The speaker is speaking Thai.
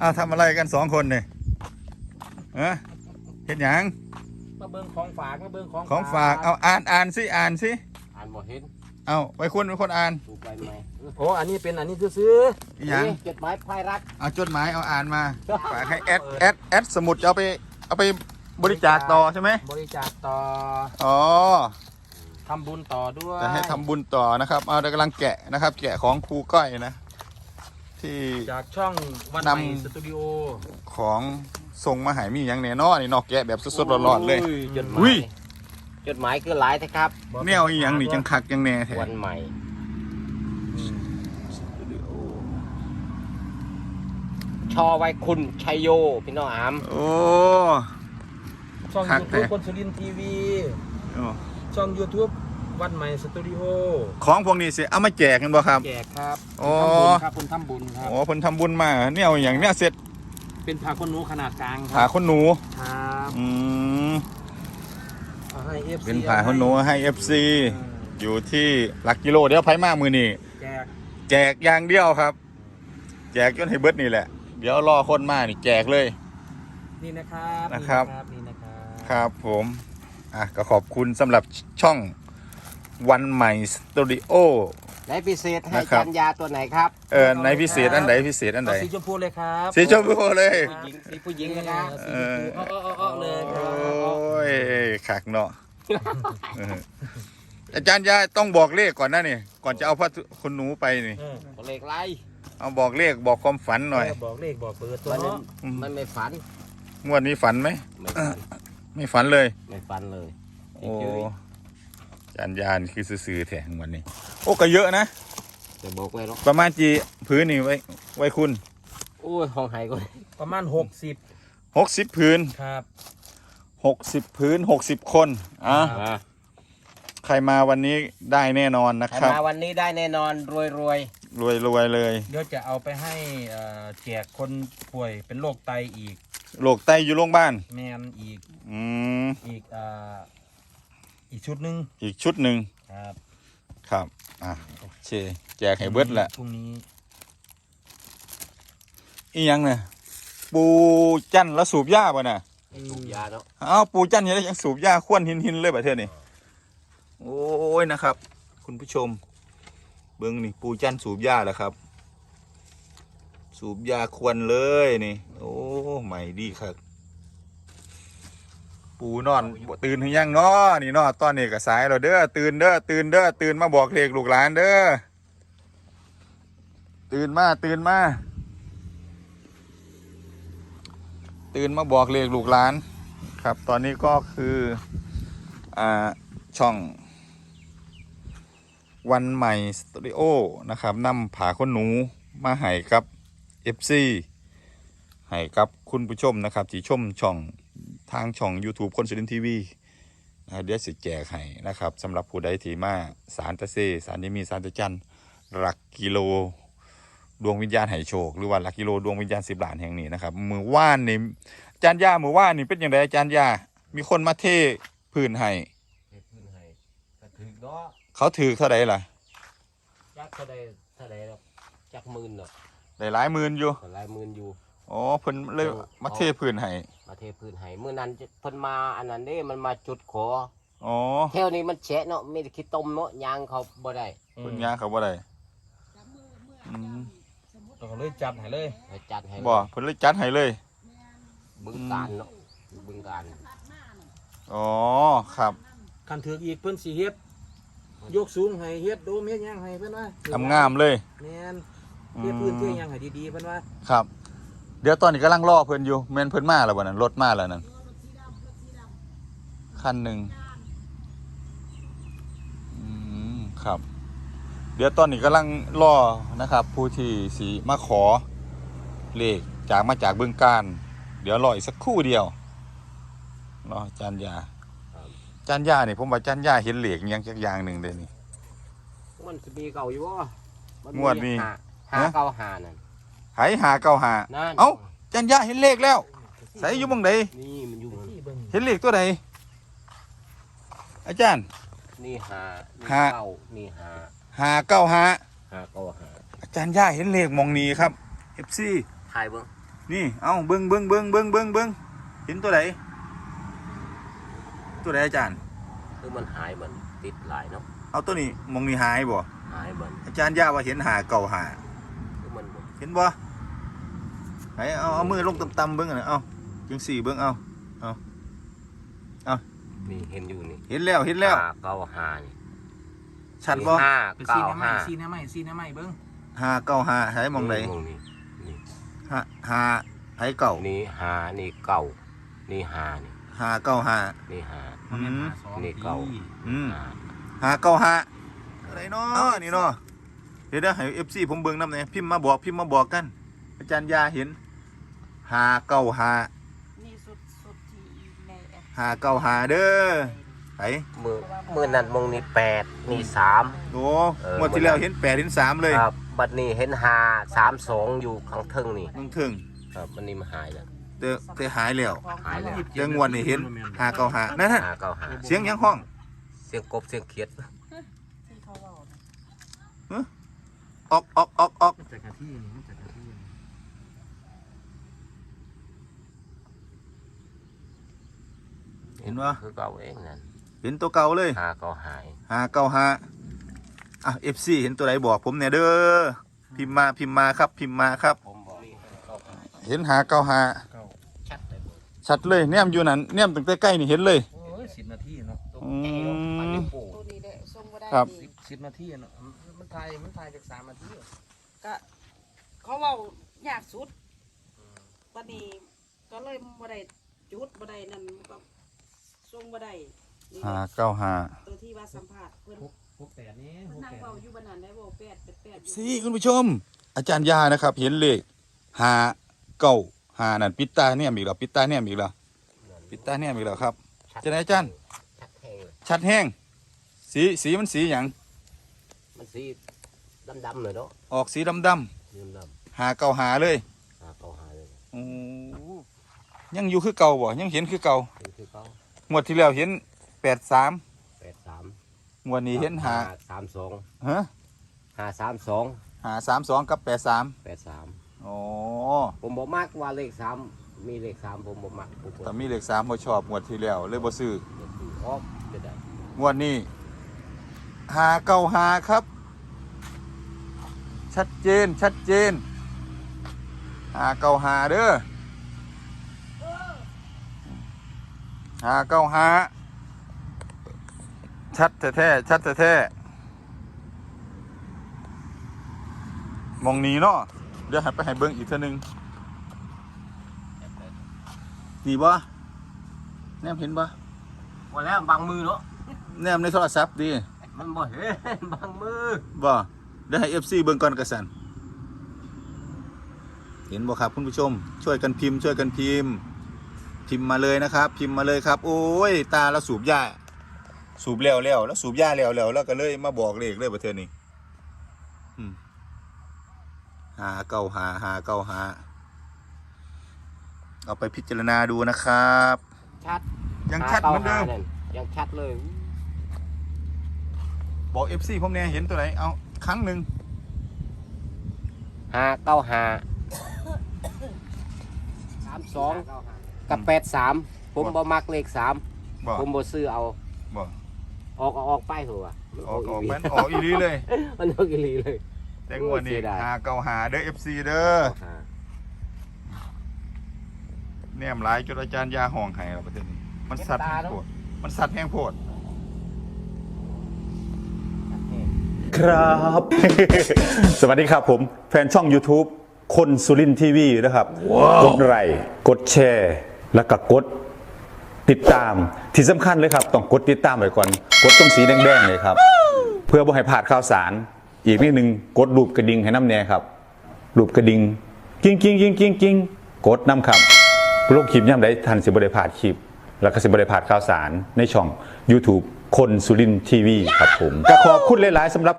อ้าวทำอะไรกันสองคนเนี่ยเออเห็นหยังมาเบิ่งของฝากมาเบิ่งของของฝากเอาอ่านอ่านสิอ่านสิอ่านบ่เห็นเอาไปคุณเป็นคนอ่านดูไปไหมโอ้อันนี้เป็นอันนี้ซื้ออีหยังนี่จดหมายพายรักเอาจดหมายเอาอ่านมาฝากให้แอดแอดแอดสมุดจะเอาไปเอาไปบริจาคต่อใช่ไหมบริจาคต่ออ๋อทำบุญต่อด้วยจะให้ทำบุญต่อนะครับเอาเดี๋ยวกำลังแกะนะครับ แกะของครูก้อยนะ ที่ จากช่องวันนำใหม่สตูดิโอของส่งมาใหายมีอย่างแน่นอนนี่เนอกแกะแบบสดๆร้อนๆเลย จดหอุ้มายย จดหมายคือหลายแท้ครับ แนวอีหยังนี่จังคักจังแน่แท้วันใหม่ ชอไว้คุณชัยโย พี่น้องอามโอ้ ช่องคักยูแท้ ทูบคนสุรินทร์ทีวี โอ้ช่อง YouTube วันใหม่สตูดิโอของพวกนี้สิเอามาแจกกันบ่ครับ แจกครับโอ้ทำบุญครับคุณทำบุญครับ โอ้เพิ่นทำบุญมาเนี่ยเอาอย่างเนี้ยเสร็จเป็นผ้าขนหนูขนาดกลางคผ่ารับคนหนู ครับอืม เอาให้ FC เป็นผ่าคนหนูให้ FC อยู่ที่หลักกิโลเดี๋ยวไผมามือนี่แจกแจกอย่างเดียวครับ แจกจนให้เบิดนี่แหละ เดี๋ยวรอคนมานี่แจกเลย นี่นะครับนะครับ นี่นะครับ ครับผม อะก็ขอบคุณสำหรับช่อง วันใหม่สตูดิโอ ไหนพิเศษให้นะครับจันยาตัวไหนครับ เออในพิเศษอันไหนพิเศษอันไหนเอาสีชมพูเลยครับสีชมพูเลย ผู้หญิงสีผู้หญิงนะครับสีชมพูอ้ออ้ออ้อเลยคโอรับ้ยขักเนาะเอออาจารย์ยาต้องบอกเลขก่อนนะนี่ก่อนจะเอาพระคุณหนูไปนี่ เออตัวเลขไรเอาบอกเลขบอกความฝันหน่อย บอกเลขบอกเบอร์ตัวมันเนาะมันไม่ฝันงวดนี้ฝันไหม ไม่ฝันไม่ฝันเลย ไม่ฝันเลยโอ้ อาจารย์ยานี่คือซื่อๆแถงวันนี้ โอ้ก็เยอะนะจะบอกไว้หรอกประมาณจีพื้นนี่ไว้ไว้คุณโอ้ยห้องไห้ก็ประมาณ60หกสิบพื้นครับหกสิบพื้นหกสิบคนอะอ่าใครมาวันนี้ได้แน่นอนนะใครครับมาวันนี้ได้แน่นอนรวยรวยรวยรวยๆเลยเดี๋ยวจะเอาไปให้เอ่อแจกคนป่วยเป็นโรคไตอีก โรคไตอยู่โรงพยาบาลแมนอีกอืมอีกเอ่อ อีกชุดหนึ่งอีกชุดหนึ่งครับครับอะโอเคแจกให้เบิดแหละพรุ่งนี้อีหยังเนี่ยปูจันแล้วสูบยาป่ะน่ะสูบยาเนาะเอ้าปูจันยังยังสูบยาควนหินหินๆเลยประเทศนี่โอ้ยนะครับ คุณผู้ชม เบิ้งนี่ปูจันสูบยาแล้วครับ สูบยาควนเลยนี่ โอ้ใหม่ดีครับ ปูนอนบ่ตื่นหรือยังเนาะนี่เนาะตอนนี้ก็สายแล้วเด้อตื่นเด้อตื่นเด้อตื่นมาบอกเลขลูกหลานเด้อตื่นมาตื่นมา ตื่นมาบอกเลขลูกหลาน ครับ ตอนนี้ก็คืออ่าช่อง วันใหม่สตูดิโอนะครับนำผาคนหนูมาให้กับ FC ให้กับคุณผู้ชมนะครับที่ชมช่อง ทางช่อง YouTube คนสุรินทีวีเดี๋ยวสิแจกให้นะครับสำหรับผู้ใดที่มาสารตะเซสารยมีสารตะจันหลักกิโลดวงวิญญาณไหโชค หรือว่าหลักกิโลดวงวิญญาณสิบล้านแห่งนี้นะครับมือว่านนี่อาจารย์ยามือว่านนี่เป็นอย่างไรอาจารย์ยามีคนมาเทพื้นให้เฮ็ดพื้นให้ก็ถึงเนาะเขาถือเท่าไหร่ล่ะจักเท่าใดเท่าใดหรอกจักหมื่นเนาะได้หลายหมื่นอยู่ก็หลายหมื่นอยู่ อ๋อเพิ่นเลยมาเทพื้นให้มาเทพื้นให้เมื่อนั้นจะเพิ่นมาอันนั้นเด้มันมาจุดขออ๋อแถวนี้มันแฉะเนาะมีแต่ขี้ต้มเนาะยางเขาบ่ได้เพิ่นย่างเขาบ่ได้อืมเราก็เลยจัดให้เลยให้จัดให้บ่เพิ่นเลยจัดให้เลย บึงการเนาะบึงการอ๋อครับคันถืออีกเพิ่นสิเฮ็ดยกสูงให้เฮ็ดโดมเฮ็ดหยังให้เพิ่นว่าทำงามเลยแม่นเฮ็ดพื้นที่หยังให้ดีๆเพิ่นว่า ครับ เดี๋ยวตอนนี้กำลังรอเพิ่นอยู่แม่นเพิ่นมาแล้วบ่นั่นรถมาแล้วนั่นคันหนึ่งอืมครับ เดี๋ยวตอนนี้กำลังรอนะครับ ผู้ที่สีมาขอเลขจากมาจากบึงการ เดี๋ยวรออีกสักครู่เดียวเนาะอาจารย์ยาอาจารย์ยานี่ผมว่าอาจารย์ยาเห็นเหล็กยังจักอย่างหนึ่งเลยนี่มันสิมีเก่าอยู่บ่มันงวดนี้หาหาฮะเก่าหานั่น หายหาเก้าหานั่นเอ้าอาจารย์ยาเห็นเลขแล้ว ใส่อยู่บังใดนี่มันอยู่นั่นที่เบิ่งเห็นเลขตัวใดอาจารย์ นี่หานี่หา เก่านี่หาหาเก้าหาหาเก่าหาอาจารย์ยาเห็นเลขหมองนี้ครับเอฟซีถ่ายเบิ่งนี่เอาเบิ้งเบิ้งเบิ้งเบิ้งเบิ้งเบิ้งเห็นตัวไหนตัวไหนอาจารย์ คือมันหายมันติดหลายเนาะเอาตัวนี้มองนี่หายบ่หายมันอาจารย์ย่าว่าเห็นหาเก่าหาคือมันบ่เห็นบ่ ไหนเอาเอามือลงต่ำๆเบิ้งอันนะเอาจังสี่เบิ้งเอานี่เห็นอยู่นี่เห็นแล้วเห็นแล้วห้าเก้าห้านี่ชัดบ่ห้าเป็นเก้าซีน้ำใหม่ห้าซีน้ำใหม่ซีน้ำใหม่เบิ้งหาเก่าหาหายมองไหนมองนี่นี่หาหาหายเก่านี่หานี่เก้านี่หานี่หาเก่าหานี่หาอืมนี่เก่าอืมหาหาเก่าหาอะไรเนาะนี่เนาะเดี๋ยวเดี๋ยวให้เอฟซีผมเบิ่งน้ำเนี่ยพิมพ์มาบอกพิมพ์มาบอกกัน อาจารย์ยาเห็น หาเก่าหานี่สุดสุดที่ในแอปหาเก่าหาเด้อไผมือมือนั้นมองนี่แปดนี่สาม โอ้เอองวดที่แล้วเห็นแปดเห็นสามเลยครับบัดนี้เห็นหาสามสองอยู่ข้างเทิงนี่มึงถึงครับมันนี่มันหายแล้ว เตอเตอหายแล้วหายแล้วเจองวดนี่เห็นหาเก่าหานั่นน่ะหาเก้าหาเสียงยังห้อง เสียงกบเสียงเขียดที่เขาเล่านะออกออกออกออกมันจากกะที่นี่มันจาก กะที่นี่เห็นบ่คือเก่าเองนั่นเห็นตัวเก่าเลยหาเก้าหายหาเก่าหาอะเอฟซีเห็นตัวไหนบอกผมเนี่ยเด้อพิมพ์มาพิมพ์มาครับ พิมพ์มาครับผมบอกนี่เก้าหาเห็นหาเก่าหาชัดเลยบ่ชัดเลยแนมอยู่นั่นแนมตั้งแต่ใกล้นี่เห็นเลยโอ้ยสิบนาทีเนาะตรงแก้วปันนิ้วโป้งตัวนี้ได้ส่งบ่ได้ครับดีสิบสิบนาทีเนาะมันมันถ่ายมันถ่ายจากสามนาทีอะก็เขาเว้ายากสุดวันนี้ก็เลยบ่ได้จุดบ่ได้นั่นก็ ส่งบ่ได้นี่หาเก้าหาตัวที่ว่าสัมภาษณ์เพิ่นหกแปดนี่เพิ่นหกนั่งแปดเว้าอยู่บ้านนั้นได้เว้าแปดแปดแปดอยู่สี่คุณผู้ชม อาจารย์ยานะครับ เห็นเลขหาเก้าหานั่นปิดตาเนี่ยมีกแล้วปิดตาเนี่ยมีกแล้วปิดตาเนี่ยมีกแล้วครับ จะไหนอาจารย์ ชัดแห้งเลยชัดแห้ง สีสีมันสีหยังมันสีดำๆเลยเนาะออกสีดำดดำำหาเก้าหาเลยๆหาเก้าหาเลยโอ้ยังอยู่คือเก่าบ่ยังเห็นคือเก่าเป็นคือเก้า งวดที่แล้วเห็นแปดสามแปดสามงวดนี้เห็นหาสามสองฮะหาสามสองหาสามสองกับแปดสามแปดสามโอ้ผมบอกมากว่าเลขสามมีเลขสามผมบอกมากผมบอกแต่มีเลขสามพอชอบงวดที่แล้วเลยบ่ซื้อออกจะได้งวดนี้หาเก้าหาครับ ชัดเจนชัดเจนหาเก้าหาเด้อ หาเก้าหาชัดแท้ๆชัดแท้ๆมองนี้เนาะเดี๋ยวให้ไปให้เบิ่งอีกเท่านึงนี่บ่แนมเห็นบ่พอแล้วบางมือเนาะแนมในโทรศัพท์ดีมันบ่เห็นบางมือบ่เดี๋ยวให้ FC เบิ่งก่อนกระสันเห็นบ่ครับคุณผู้ชม ช่วยกันพิมพ์ช่วยกันพิมพ์ พิมพ์มาเลยนะครับ พิมพ์มาเลยครับ โอ้ย ตาแล้วสูบยาสูบแล้วแล้วแล้วสูบยาแล้วแล้วแล้วก็เลยมาบอกเลขเลยประเทศนี้อืมหาเก้าหาหาเก้าหาเอาไปพิจารณาดูนะครับ ชัดยังชัดเหมือนเดิมหาก้าหานั่นยังชัดเลย บอก FC ผมเนี่ยเห็นตัวไหนเอาครั้งหนึ่งหาเก้าหาสามสอง กับแปดสามผมบ่มักเลขสามบอกผมบ่ซื้อเอาบอกออกก็ออกไปเถอะว่ะออกออกแม่นออกอีหลีเลย มันออกอีหลีเลยแต่งวดนี้เสียดายหาเก่าหาเด้อ FC เด้อหาแนมหลายจนอาจารย์ยาห้องไห้แล้วประเทศนี้มันสัตว์แห้งโพดมันสัตว์แห้งโพดครับ สวัสดีครับผม แฟนช่อง YouTube คนสุรินทีวีนะครับ กดไลค์กดแชร์ แล้วก็กดติดตามที่สำคัญเลยครับ ต้องกดติดตามไว้ก่อน กดตรงสีแดงๆเลยครับ เพื่อบ่ให้พลาดข่าวสาร อีกนิดนึงกดรูปกระดิ่งให้น้ำแน่ครับรูปกระดิ่งกิ้งกิ้งกิ้งกิ้งกิ้งกดน้ำครับโลกคลิปย่ำได้ทันสิบได้พาดคลิป แล้วก็สิบได้พาดข่าวสารในช่อง YouTube คนสุรินทีวีครับผมก็ขอบคุณหลายๆสำหรับ